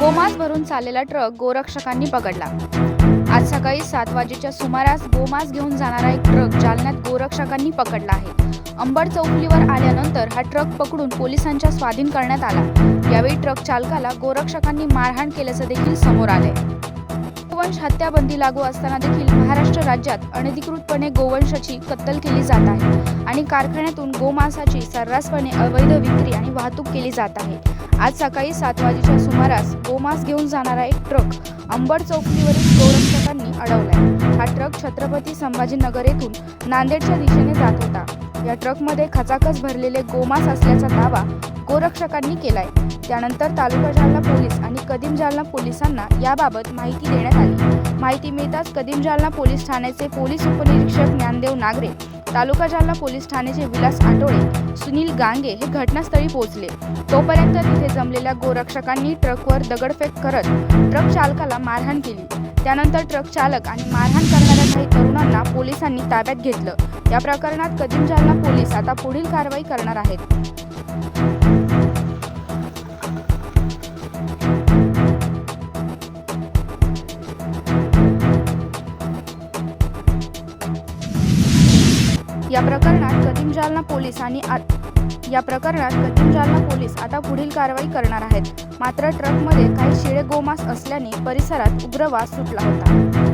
गोमांस भरून चाललेला ट्रक गोरक्षकांनी पकडला. आज सकाळी सात वाजेच्या सुमारास गोमांस घेऊन जाणारा एक ट्रक जालन्यात गोरक्षकांनी पकडला आहे. अंबड चौफुलीवर आल्यानंतर हा ट्रक पकडून पोलिसांच्या स्वाधीन करण्यात आला. यावेळी ट्रक चालकाला गोरक्षकांनी मारहाण केल्याचं देखील समोर आलंय. गोवंश हत्याबंदी लागू असताना देखील महाराष्ट्र राज्यात अनधिकृतपणे गोवंशाची कत्तल केली जात आहे आणि कारखान्यातून गोमांसाची सर्रासपणे अवैध विक्री आणि वाहतूक केली जात आहे. आज सकाळी सात वाजेच्या सुमारास गोमास घेऊन जाणारा एक ट्रक अंबड चौकीवरील गोरक्षकांनी अडवलाय. हा ट्रक छत्रपती संभाजीनगर येथून नांदेडच्या दिशेने जात होता. या ट्रकमध्ये खचाखच भरलेले गोमास असल्याचा दावा गोरक्षकांनी केलाय. त्यानंतर तालुका जालना पोलीस आणि कदीम जालना पोलिसांना याबाबत माहिती देण्यात आली. माहिती मिळताच कदीम जालना पोलीस ठाण्याचे पोलीस उपनिरीक्षक ज्ञानदेव नागरे तालुका जालना पोलीस ठाण्याचे विलास आठोळे सुनील गांगे हे घटनास्थळी पोहोचले. तोपर्यंत तिथे जमलेल्या गोरक्षकांनी ट्रकवर दगडफेक करत ट्रक चालकाला मारहाण केली. त्यानंतर ट्रक चालक आणि मारहाण करणाऱ्या काही तरुणांना पोलिसांनी ताब्यात घेतलं. या प्रकरणात कदीम जालना पोलीस आता पुढील कारवाई करणार आहेत. या प्रकरणात कदीम जालना पोलीस आणि या प्रकरणात कदीम जालना पोलीस आता पुढील कारवाई करणार आहेत. मात्र ट्रकमध्ये काही शिळे गोमास असल्याने परिसरात उग्र वास सुटला होता.